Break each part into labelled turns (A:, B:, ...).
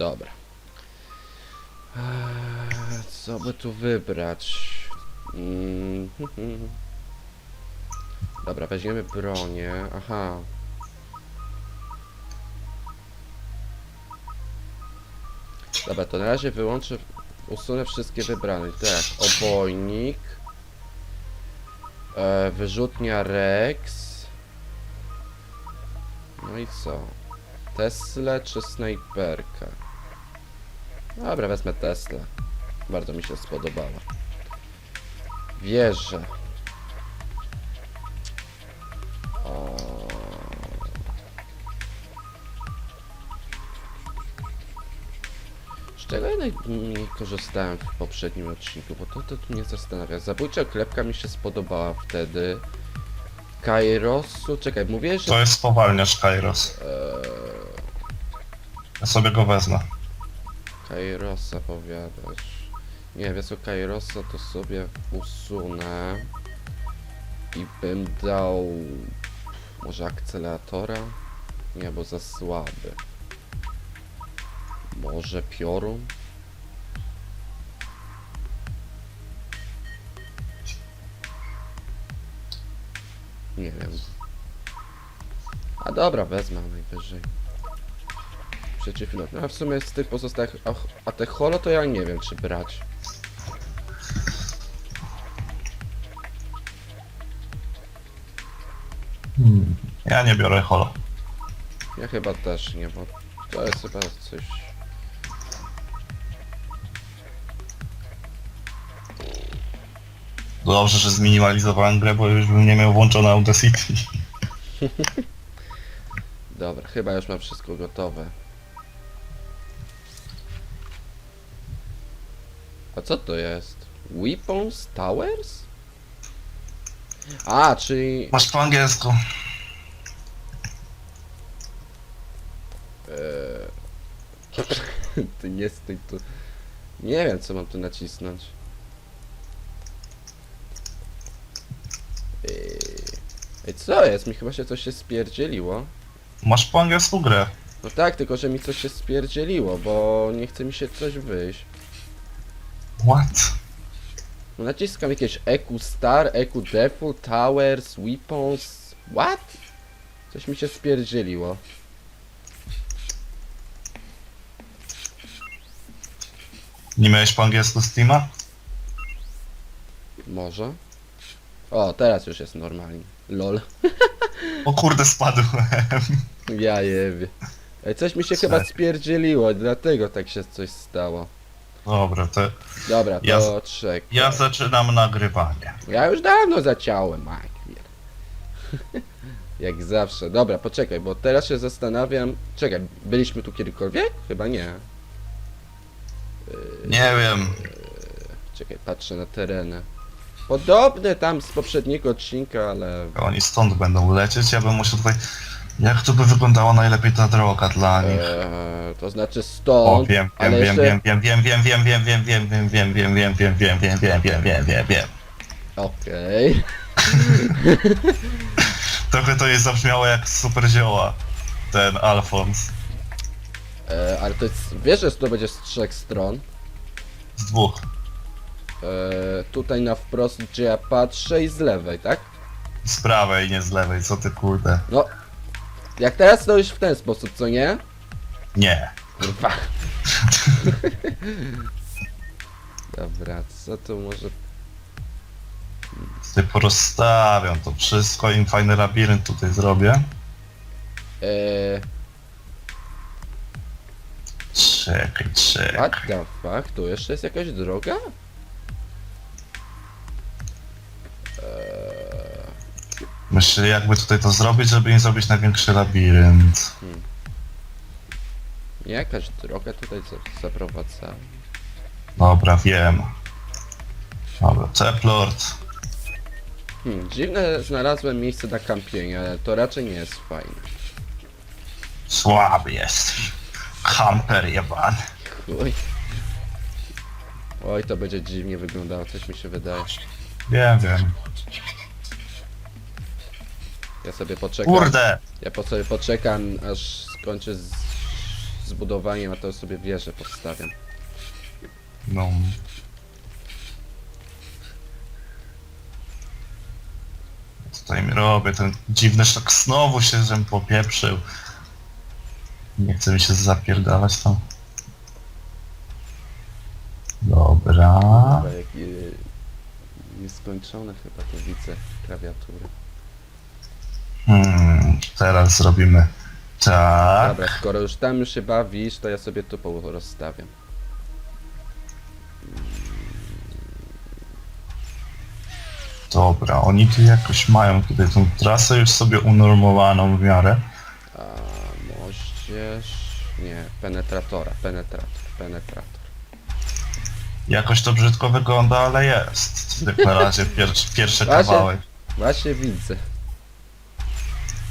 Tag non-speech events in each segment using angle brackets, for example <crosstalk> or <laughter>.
A: Dobra. Eee, Co by tu wybrać? Mm, <laughs> Dobra, weźmiemy bronię. Aha. Dobra, to na razie wyłączę, usunę wszystkie wybrane. Tak, obojnik. E, wyrzutnia Rex. No i co? Tesla czy snajperkę? Dobra, wezmę Tesla. Bardzo mi się spodobała. Wieżę. O. Z czego ja najmniej korzystałem w poprzednim odcinku, bo to, to tu mnie zastanawia. Zabójcza klepka mi się spodobała wtedy. Kairosu, czekaj, mówiłeś, że...
B: To jest spowalniacz Kairos.
A: Eee,
B: Ja sobie go wezmę.
A: Kairosa powiadasz. Nie, wiesz co, Kairosa to sobie usunę. I bym dał... Może akceleratora? Nie, bo za słaby. Może piorun? Nie wiem. A dobra, wezmę najwyżej. No a w sumie z tych pozostałych. A, a te holo to ja nie wiem czy brać.
B: Ja nie biorę holo.
A: Ja chyba też nie, bo to jest chyba coś.
B: Dobrze, że zminimalizowałem grę, bo już bym nie miał włączone Audacity. <laughs>
A: Dobra, chyba już mam wszystko gotowe. A co to jest? Weapons Towers? A, czyli.
B: Masz po angielsku.
A: Eee... <laughs> Ty nie stój tu. Nie wiem co mam tu nacisnąć. Eee... Ej, co jest? Mi chyba się coś się spierdzieliło.
B: Masz po angielsku grę.
A: No tak, tylko że mi coś się spierdzieliło, bo nie chce mi się coś wyjść.
B: What?
A: Naciskam jakieś EQ Star, EQ Default, Towers, Weapons... What? Coś mi się spierdzieliło.
B: Nie miałeś po angielsku Steama?
A: Może? O, teraz już jest normalnie. LOL. <laughs>
B: O kurde, spadłem.
A: Ja jebie. Ej, coś mi się chyba spierdzieliło, dlatego tak się coś stało.
B: Dobra, to
A: Dobra, to
B: Ja
A: czek.
B: ja zaczynam nagrywanie.
A: Ja już dawno zaciąłem, Makwir. Jak zawsze. Dobra, poczekaj, bo teraz się zastanawiam. Czekaj, byliśmy tu kiedykolwiek? Chyba nie.
B: Nie wiem.
A: Czekaj, patrzę na tereny. Podobne tam z poprzedniego odcinka, ale...
B: Oni stąd będą lecieć, ja bym musiał tutaj... Jak to by wyglądała najlepiej ta droga dla nich?
A: E, to znaczy
B: O,
A: stąd,
B: wiem,
A: ale
B: wiem, wiem,
A: jeszcze...
B: wiem, wiem, wiem, wiem, wiem, wiem, wiem, wiem, wiem, wiem, wiem, wiem, wiem, wiem, wiem, wiem, wiem, wiem, wiem.
A: Okej.
B: Trochę to jest zabrzmiało jak super zioła. Ten Alfons.
A: E, Ale to jest... Wiesz, że to będzie z trzech stron?
B: Z dwóch.
A: E, tutaj na wprost, gdzie ja patrzę i z lewej, tak?
B: Z prawej, nie z lewej, co ty kurde.
A: No... Jak teraz to już w ten sposób, co nie?
B: Nie.
A: Kurwa. <laughs> Dobra, co tu może...
B: Tutaj porozstawiam to wszystko, im fajny labirynt tutaj zrobię.
A: Eee,
B: Czekaj,
A: what
B: czekaj.
A: the fuck? Tu jeszcze jest jakaś droga?
B: Myślę, jakby tutaj to zrobić, żeby nie zrobić największy labirynt.
A: jakaś droga tutaj za- zaprowadza.
B: Dobra, wiem. Dobra, Teplord.
A: Hmm, dziwne znalazłem miejsce na kampienie, ale to raczej nie jest fajne.
B: Słaby jest. Hamper jebany.
A: Chuj. Oj, to będzie dziwnie wyglądało, coś mi się wydaje.
B: Wiem, wiem.
A: Ja sobie poczekam.
B: Kurde!
A: Ja po sobie poczekam, aż skończę z, zbudowaniem, a to sobie wieżę postawiam.
B: No. Tutaj mi robię ten dziwny szok. Znowu się żem popieprzył. Nie chce mi się zapierdalać tam. Dobra.
A: Chyba jak y, nieskończone chyba to widzę klawiatury.
B: Hmm, teraz zrobimy tak.
A: Dobra, skoro już tam się bawisz, to ja sobie tu po- rozstawiam.
B: Dobra, oni tu jakoś mają tutaj tą trasę już sobie unormowaną w miarę.
A: A moździerz... Nie, penetratora, penetrator, penetrator.
B: Jakoś to brzydko wygląda, ale jest. Jak na razie pierwszy, pierwszy
A: Właśnie.
B: kawałek.
A: Właśnie widzę.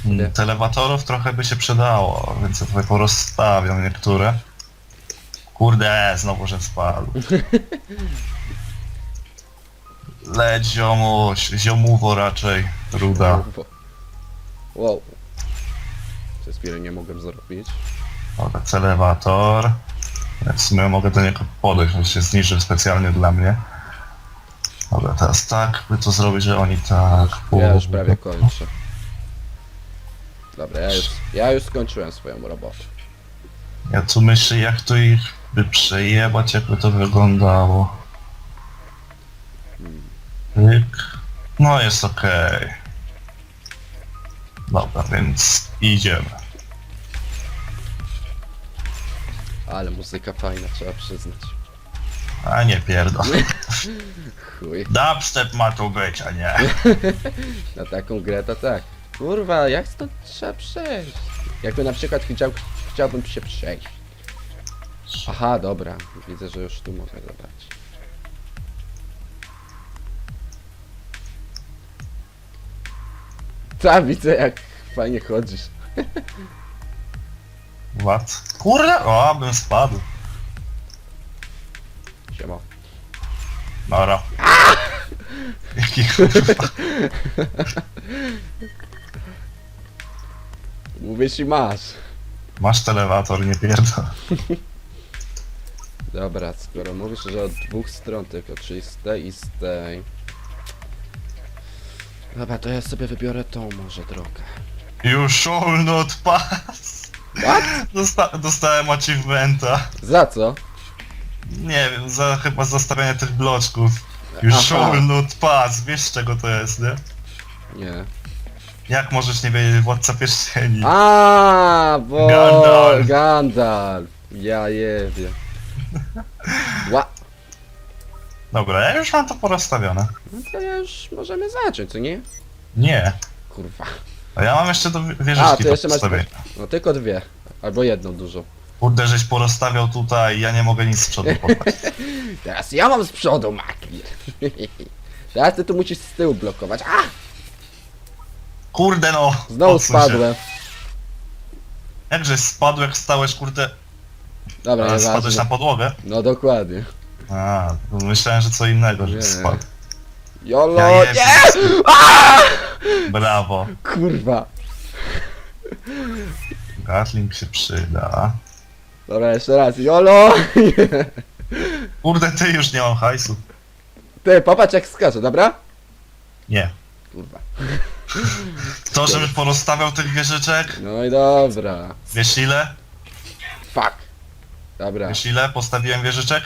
B: Mm, Telewatorów trochę by się przydało, więc ja tutaj porozstawiam niektóre. Kurde, znowu że spadł. <laughs> Leć ziomuś, ziomuwo raczej, ruda.
A: Wow. Przez chwilę nie mogłem zrobić.
B: Dobra, telewator. Ja w sumie mogę do niego podejść, on się zniżył specjalnie dla mnie. Dobra, teraz tak, by to zrobić, że oni tak...
A: Ja już prawie kończę. Dobra, ja już, ja już skończyłem swoją robotę.
B: Ja tu myślę, jak to ich by przejebać, jakby to wyglądało. Pyk. No jest okej. Dobra, więc idziemy.
A: Ale muzyka fajna, trzeba przyznać.
B: A nie pierdol. <laughs>
A: Chuj.
B: Dubstep ma tu być, a nie. <laughs>
A: Na taką grę to tak. Kurwa, jak stąd trzeba przejść? Jakby na przykład chciał, chciałbym się przejść. Aha, dobra. Widzę, że już tu mogę zobaczyć. Ta, widzę jak fajnie chodzisz.
B: What? Kurde, o, bym spadł.
A: Siema.
B: Dobra. <laughs> Jaki kurwa. <laughs>
A: Mówię ci masz.
B: Masz telewator, nie pierdol.
A: Dobra, skoro mówisz, że od dwóch stron tylko, czyli z tej i z tej. Dobra, to ja sobie wybiorę tą może drogę.
B: You shall not pass.
A: What?
B: Dosta dostałem achievementa.
A: Za co?
B: Nie wiem, za chyba zostawianie tych bloczków. You
A: Aha.
B: shall not pass. Wiesz z czego to jest, nie?
A: Nie.
B: Jak możesz nie wiedzieć władca pierścieni?
A: A, bo
B: Gandalf.
A: Gandalf. Ja jebie. Ła.
B: Dobra, ja już mam to porozstawione.
A: No to już możemy zacząć, co nie?
B: Nie.
A: Kurwa.
B: A ja mam jeszcze do
A: A,
B: wieżyczki
A: to
B: do
A: jeszcze masz...
B: postawienia.
A: No tylko dwie. Albo jedną dużą.
B: Kurde, żeś porozstawiał tutaj, ja nie mogę nic z przodu <laughs> popaść.
A: Teraz ja mam z przodu Maki. Teraz ty tu musisz z tyłu blokować. A!
B: Kurde no!
A: Znowu
B: odsuń się.
A: spadłem.
B: Jakżeś spadł, jak stałeś, kurde,
A: Dobra,
B: a, spadłeś
A: nieważne.
B: na podłogę?
A: No dokładnie.
B: A, no myślałem, że co innego, że
A: Nie.
B: spadł.
A: Jolo,
B: Ja
A: nie!
B: jestem. Brawo.
A: Kurwa.
B: Gatling się przyda.
A: Dobra, jeszcze raz. Jolo! <laughs>
B: Kurde, ty już nie mam hajsu.
A: Ty, popatrz jak skacze, dobra?
B: Nie.
A: Kurwa.
B: To, żebyś porozstawiał tych wieżyczek,
A: No i dobra.
B: wiesz ile?
A: Fuck. Dobra,
B: Wiesz ile postawiłem wieżyczek?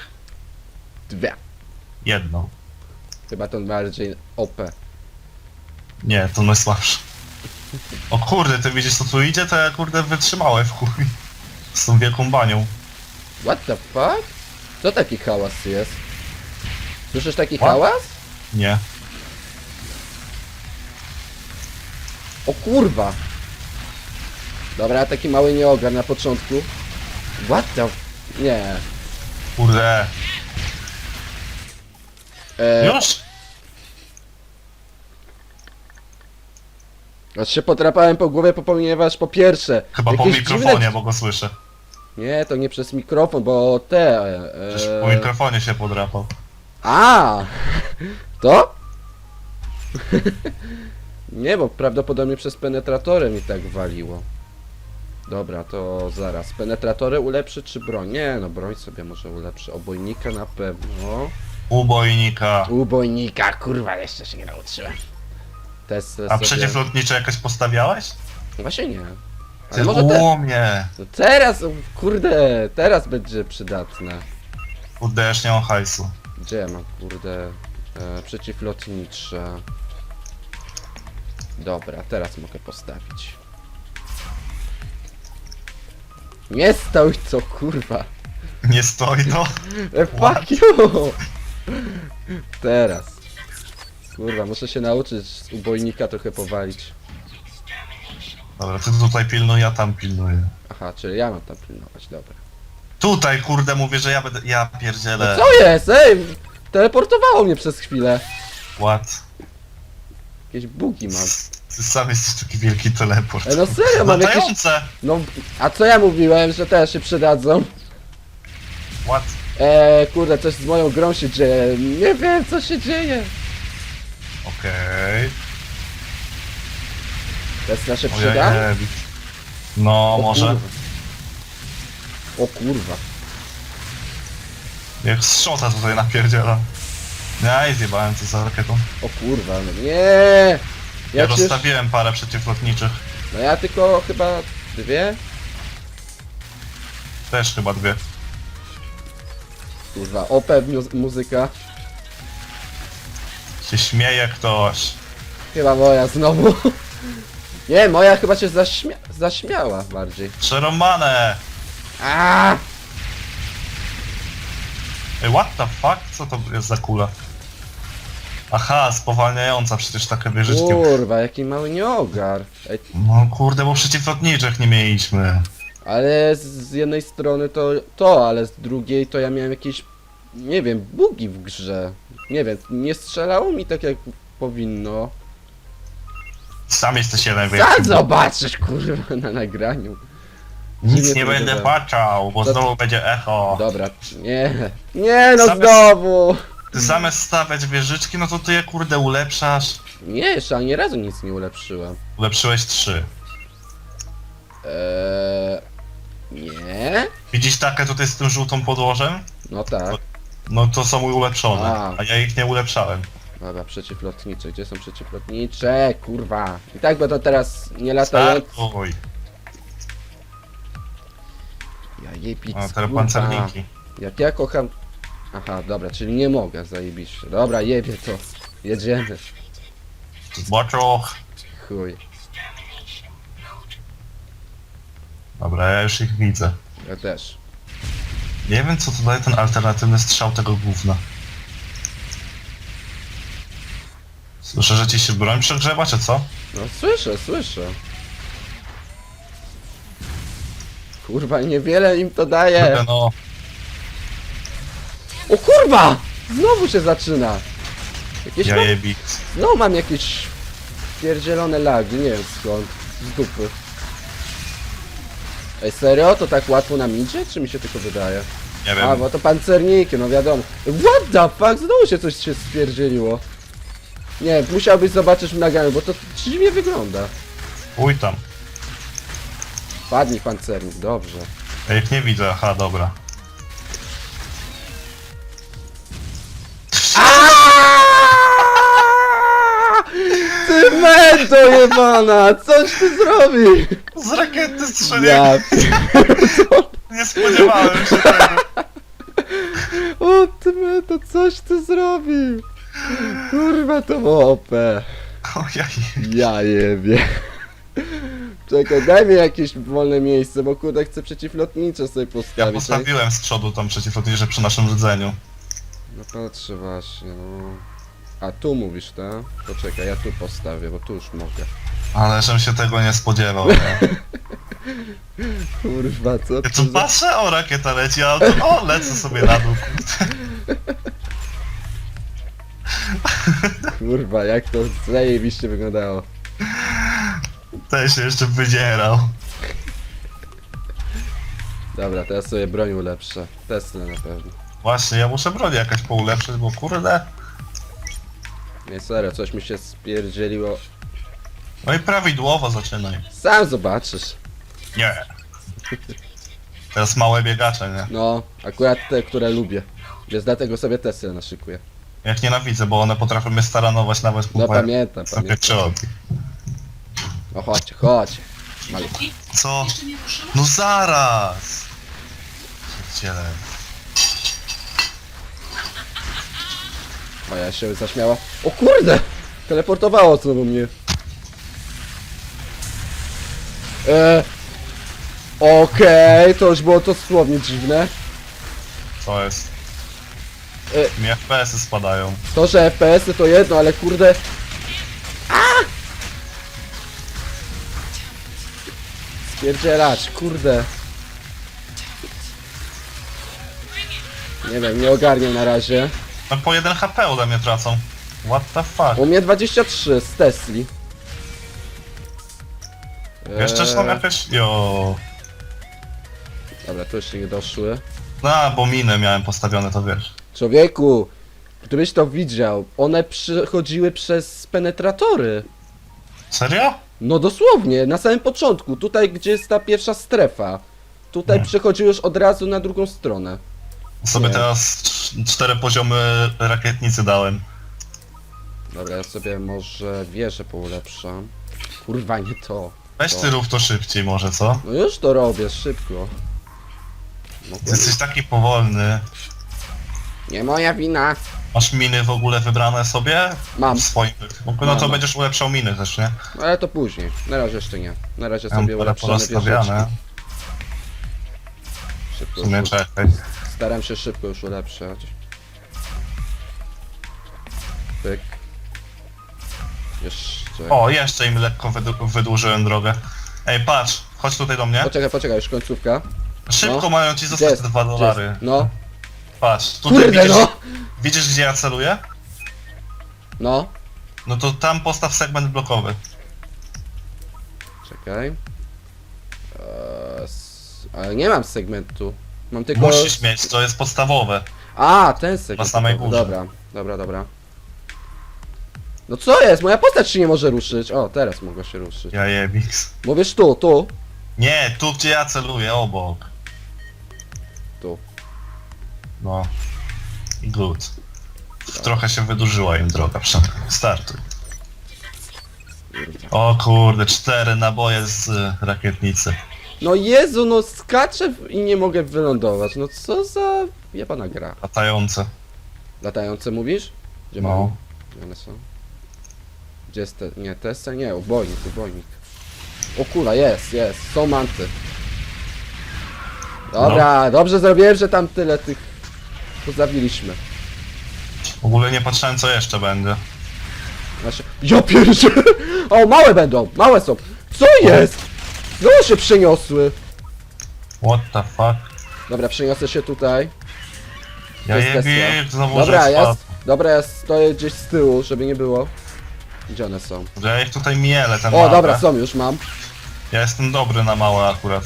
A: dwie.
B: Jedną.
A: Chyba to bardziej OP.
B: Nie, to najsłabsze. O kurde, ty widzisz co tu idzie? To ja kurde wytrzymałem w chuj. Z tą wielką banią.
A: What the fuck? Co taki hałas jest? Słyszysz taki
B: What?
A: hałas?
B: Nie.
A: O kurwa! Dobra, taki mały nie ogar na początku. What the... Nie.
B: Kurde.
A: E,
B: Już?
A: aż się potrapałem po głowie, ponieważ po pierwsze...
B: Chyba po
A: jakieś
B: mikrofonie,
A: dziwne-
B: bo go słyszę.
A: Nie, to nie przez mikrofon, bo te...
B: Przecież
A: E...
B: po mikrofonie się podrapał.
A: A, To? Nie, bo prawdopodobnie przez penetratorem mi tak waliło. Dobra, to zaraz. Penetratory ulepszy czy broń? Nie, no broń sobie może ulepszy. Obojnika na pewno.
B: Ubojnika.
A: Ubojnika, kurwa, jeszcze się nie nauczyłem. Test
B: A
A: sobie...
B: przeciwlotnicze jakoś postawiałeś?
A: Właśnie nie. Ale
B: Ty
A: może te...
B: łomie.
A: no teraz, kurde, teraz będzie przydatne.
B: Już nie mam hajsu.
A: Gdzie ja mam, kurde, e, przeciwlotnicze. Dobra, teraz mogę postawić. Nie stoi co, kurwa.
B: Nie stoi to. <laughs>
A: E, fuck you! Teraz. Kurwa, muszę się nauczyć z ubojnika trochę powalić.
B: Dobra, ty tutaj pilnuj, ja tam pilnuję.
A: Aha, czyli ja mam tam pilnować, dobra.
B: Tutaj, kurde, mówię, że ja będę... Ja
A: No
B: pierdzielę.
A: co jest? Ej! Teleportowało mnie przez chwilę.
B: What?
A: Jakieś bugi mam.
B: Ty sam jesteś taki wielki teleport.
A: E, no serio, mam jakieś...
B: Latające!
A: No, a co ja mówiłem, że też się przydadzą?
B: What?
A: Eee, kurde, coś z moją grą się dzieje. Nie wiem, co się dzieje.
B: Okej.
A: Tesla się
B: Okay.
A: przyda?
B: No, może.
A: kurwa. O kurwa.
B: Jak z szota tutaj napierdzielam. Ja i zjebałem to za rakietą.
A: O kurwa, no nie.
B: Ja
A: Jak się...
B: rozstawiłem parę przeciwlotniczych.
A: No ja tylko chyba dwie?
B: Też chyba dwie.
A: Kurwa, OP mu- muzyka.
B: Się śmieje ktoś.
A: Chyba moja znowu. <laughs> Nie, moja chyba się zaśmia zaśmiała bardziej.
B: Przeromane!
A: A!
B: Ej, what the fuck? Co to jest za kula? Aha, spowalniająca przecież takie wieżyczki.
A: Kurwa, jaki mały nieogar. Ej,
B: No kurde, bo przeciwlotniczych nie mieliśmy.
A: ale z- z jednej strony to to, ale z drugiej to ja miałem jakieś, nie wiem, bugi w grze. Nie wiem, nie strzelało mi tak jak powinno.
B: Sam jesteś jeden
A: Sam
B: wielki.
A: zobaczysz, kurwa, na nagraniu.
B: Nic nie będę patrzał, bo znowu będzie echo.
A: Dobra, nie. Nie no
B: Same-
A: znowu!
B: Zamiast stawiać wieżyczki, no to ty je kurde ulepszasz.
A: Nie, jeszcze ani razu nic nie ulepszyłem.
B: Ulepszyłeś trzy.
A: Eee... Nie?
B: Widzisz takie tutaj z tym żółtą podłożem?
A: No tak.
B: No to są ulepszone,
A: A.
B: a ja ich nie ulepszałem.
A: Dobra, przeciwlotnicze. Gdzie są przeciwlotnicze? Kurwa. I tak będą teraz nie latając.
B: Startuj.
A: Ja jebic,
B: A teraz
A: kurwa.
B: pancerniki.
A: Jak ja kocham... Aha, dobra, czyli nie mogę, zajebiście. Dobra, jebie to. Jedziemy.
B: Zboczoch.
A: Chuj.
B: Dobra, ja już ich widzę.
A: Ja też.
B: Nie wiem co to daje ten alternatywny strzał tego gówna. Słyszę, że ci się broń przegrzewa, czy co?
A: No słyszę, słyszę. Kurwa, niewiele im to daje.
B: No,
A: O kurwa! Znowu się zaczyna. Jakieś
B: ja
A: mam... Znowu mam jakieś pierdzielone lagi, nie wiem skąd. Z dupy. Ej, serio? To tak łatwo nam idzie? Czy mi się tylko wydaje?
B: Nie
A: A,
B: wiem.
A: bo to pancerniki, no wiadomo. What the fuck? Znowu się coś się spierdzieliło. Nie, musiałbyś zobaczyć w nagraniu, bo to dziwnie wygląda.
B: Uj tam.
A: Padnij pancernik, dobrze.
B: Ich nie widzę, aha, dobra.
A: Ty mendo jebana! Coś ty zrobił!
B: Z rakiety strzeliłem.
A: Ja <laughs>
B: Nie spodziewałem się tego.
A: O ty mendo, coś ty zrobił! Kurwa to było OP. Ja jebie. Czekaj, daj mi jakieś wolne miejsce, bo kurde chcę przeciwlotnicze sobie
B: Ja
A: postawić.
B: postawiłem z przodu tam przeciwlotnicze przy naszym rdzeniu.
A: No patrzę właśnie, no. A tu mówisz, tak? Poczekaj, ja tu postawię, bo tu już mogę.
B: Ale żem się tego nie spodziewał. Nie? <laughs>
A: Kurwa, co
B: Ja tu
A: za...
B: patrzę, o rakieta leci, a to, o lecę sobie na dół. kurde. <laughs>
A: Kurwa, jak to zajebiście wyglądało.
B: Ten się jeszcze wydzierał.
A: Dobra, teraz sobie broń ulepszę. Tesla na pewno.
B: Właśnie, ja muszę broń jakaś poulepszyć, bo kurde.
A: Nie, serio, coś mi się spierdzieliło.
B: No i prawidłowo zaczynaj.
A: Sam zobaczysz.
B: Nie. Teraz małe biegacze, nie?
A: No, akurat te, które lubię. Więc dlatego sobie Tesla naszykuję.
B: Jak nienawidzę, bo one potrafią mnie staranować nawet
A: No
B: po
A: pamiętam,
B: sobie
A: pamiętam. No chodź, chodź.
B: Co? No zaraz! Ciele.
A: Moja się zaśmiała. O kurde! Teleportowało znowu mnie. E, Okej, to już było dosłownie dziwne.
B: Co jest?
A: E.
B: Mi FPS-y spadają.
A: To, że FPS-y to jedno, ale kurde... A! Spierdzielać, kurde. Nie wiem, nie ogarniam na razie.
B: No po 1 HP ode mnie tracą. What the fuck?
A: U mnie 23 z Tesli.
B: Jeszcze są
A: Eee,
B: jakieś... Jo.
A: Dobra, tu jeszcze nie doszły.
B: No, bo miny miałem postawione, to wiesz.
A: Człowieku, gdybyś to widział, one przychodziły przez penetratory.
B: Serio?
A: No dosłownie, na samym początku, tutaj gdzie jest ta pierwsza strefa. Tutaj
B: Nie.
A: przechodziły już od razu na drugą stronę.
B: Sobie
A: Nie.
B: teraz cz- cztery poziomy rakietnicy dałem.
A: Dobra, ja sobie może wieżę poulepszam. Kurwa, nie to.
B: Weź ty rób to szybciej może, co?
A: No już to robię, szybko. No,
B: Ty jesteś taki powolny.
A: nie moja wina.
B: Masz miny w ogóle wybrane sobie?
A: Mam,
B: W swoim... No to
A: Mam.
B: będziesz ulepszał miny też, nie?
A: ale to później. Na razie jeszcze nie. Na razie
B: Ja mam
A: sobie
B: parę
A: ulepszamy
B: porozstawiane.
A: wieżyczki. Szybko
B: sumie czekaj.
A: Staram się szybko już ulepszać. Pyk. Jeszcze.
B: O, jeszcze im lekko wydłużyłem drogę. Ej, patrz, chodź tutaj do mnie.
A: Poczekaj, poczekaj, już końcówka.
B: Szybko
A: no.
B: mają ci
A: Gdzie
B: zostać
A: jest?
B: 2
A: Gdzie
B: dolary.
A: jest? No,
B: Patrz, tutaj
A: kurde
B: widzisz,
A: no!
B: widzisz gdzie ja celuję?
A: No,
B: No to tam postaw segment blokowy.
A: czekaj. Eee, s- ale nie mam segmentu. Mam tylko...
B: Musisz mieć, to jest podstawowe.
A: A, ten segment.
B: Na samej
A: Dobra,
B: górze.
A: Dobra, dobra, dobra. No co jest? Moja postać się nie może ruszyć. O, teraz mogła się ruszyć.
B: Ja jebix.
A: Mówisz tu, tu.
B: Nie, tu gdzie ja celuję, obok.
A: Tu.
B: No. I good. Trochę się wydłużyła im droga, przynajmniej. Startuj. O kurde, cztery naboje z y, rakietnicy.
A: No Jezu, no skaczę w- i nie mogę wylądować. No co za jebana gra.
B: Latające.
A: Latające mówisz? Gdzie
B: No.
A: Gdzie one są? Gdzie jest te... Nie, Tessa? Nie, ubojnik, ubojnik. O kula, jest, jest. Są manty. Dobra, dobrze zrobiłem, że tam tyle tych... Pozawiliśmy.
B: W ogóle nie patrzyłem co jeszcze będzie.
A: Znaczy... Ja pierdzie! <laughs> O, małe będą, małe są. Co jest? Znowu się przeniosły.
B: What the fuck?
A: Dobra, przeniosę się tutaj.
B: Ja
A: jest Tesla.
B: jebie, znowu
A: Dobra,
B: że
A: ja,
B: spadł.
A: dobra, ja stoję gdzieś z tyłu, żeby nie było. Gdzie one są?
B: Ja ich tutaj mielę, ten
A: O, dobra, są, już mam.
B: Ja jestem dobry na małe akurat.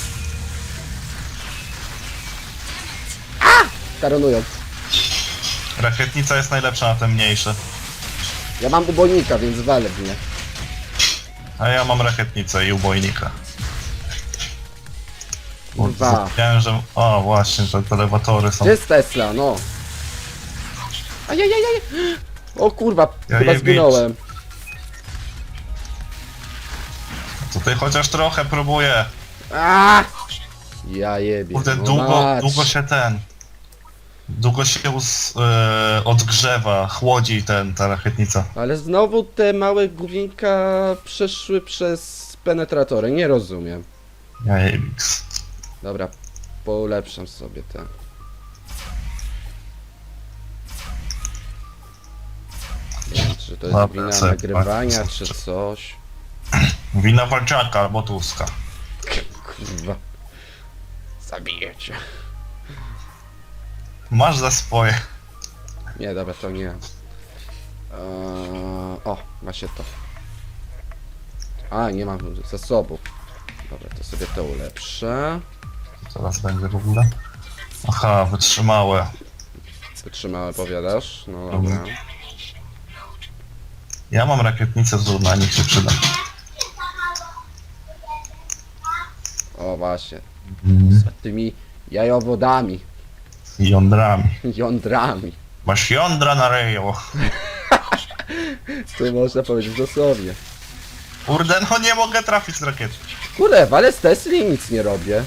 A: Taronują.
B: Rakietnica jest najlepsza na te mniejsze.
A: Ja mam ubojnika, więc walę w nie.
B: A ja mam rakietnicę i ubojnika.
A: Kurwa.
B: Zapomniałem, że... O, właśnie, że te elewatory są...
A: Gdzie jest Tesla? No. Ajajajaj. O kurwa,
B: Ja
A: chyba zginąłem.
B: Tutaj chociaż trochę próbuję.
A: A! Ja jebie.
B: Kurde,
A: no
B: długo,
A: mać.
B: długo się ten... Długo się us, e, odgrzewa, chłodzi ten, ta rakietnica.
A: Ale znowu te małe główinka przeszły przez penetratory, nie rozumiem.
B: Ja jebix.
A: Dobra, polepszam sobie te. Nie wiem, czy to jest
B: Dobra,
A: wina
B: sobie
A: nagrywania,
B: patrzę.
A: czy coś.
B: Wina walczaka albo Tuska.
A: Kurwa. Zabiję cię.
B: Masz za swoje.
A: Nie, dobra, to nie. Eee, o, właśnie to. A, nie mam zasobów. Dobra, to sobie to ulepszę.
B: Teraz będzie w ogóle. Aha, wytrzymałe.
A: Wytrzymałe, powiadasz? No dobra.
B: Mhm. Ja mam rakietnicę z urna, niech się przyda.
A: O, właśnie,
B: Mm.
A: z tymi jajowodami,
B: jądrami.
A: jądrami.
B: Masz jądra na reju. <laughs>
A: To można powiedzieć dosłownie.
B: Kurde, no nie mogę trafić z rakiety.
A: Kurde, ale z Tesli nic nie robię.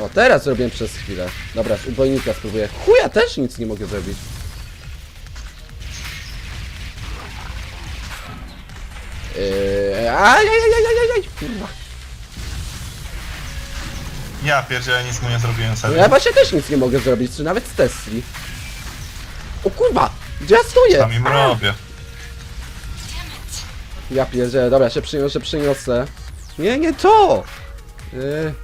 A: O, teraz zrobiłem przez chwilę. Dobra, z ubojnika spróbuję. Chuja, też nic nie mogę zrobić. Yy, aj, aj, aj, aj, aj, aj, kurwa.
B: Ja pierdzielę, nic mu nie zrobiłem
A: No
B: serio.
A: ja właśnie też nic nie mogę zrobić, czy nawet z Tesli. O kurwa, gdzie ja stoję?
B: Tam im robię.
A: Ja pierdzielę, dobra, się przyniosę, przyniosę. Nie, nie to! Yy,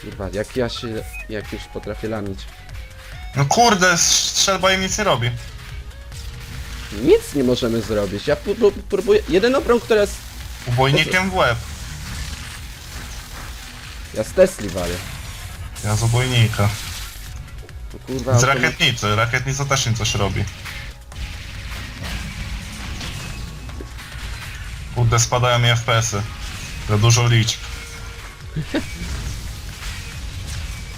A: kurwa, jak ja się, jak już potrafię lamić.
B: No kurde, strzelba im nic nie robi.
A: Nic nie możemy zrobić. Ja pró- pró- próbuję. Jedyną broń, która jest.
B: Ubojnikiem w łeb.
A: Ja z Tesli walę.
B: Ja z ubojnika.
A: To kurwa.
B: Z
A: automat-
B: rakietnicy. Rakietnica też im coś robi. Kurde, spadają mi FPS-y. Za dużo liczb.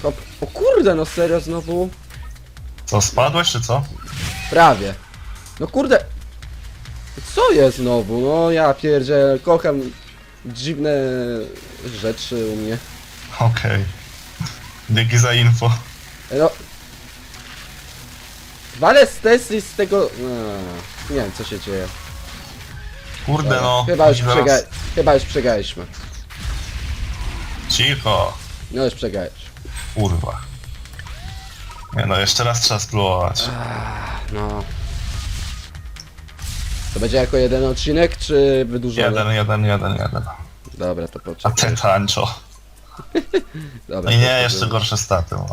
A: Hop. O kurde, no serio znowu.
B: Co, spadłeś czy co?
A: Prawie. No kurde. Co jest znowu? No ja pierdzielę, kocham dziwne rzeczy u mnie.
B: Okej. Dzięki za info.
A: No. Walę z Tesli z tego. A, nie wiem co się dzieje.
B: Kurde no.
A: Chyba już
B: zaraz-
A: przega... Chyba już przegraliśmy.
B: Cicho.
A: No już przegrałeś.
B: Kurwa. Nie no, jeszcze raz trzeba spróbować.
A: No. To będzie jako jeden odcinek, czy wydłużony?
B: Jeden, jeden, jeden, jeden.
A: Dobra, to
B: A
A: poczekaj.
B: ten tańczo. <laughs>
A: Dobra,
B: No i
A: to
B: nie, jeszcze gorsze staty mam.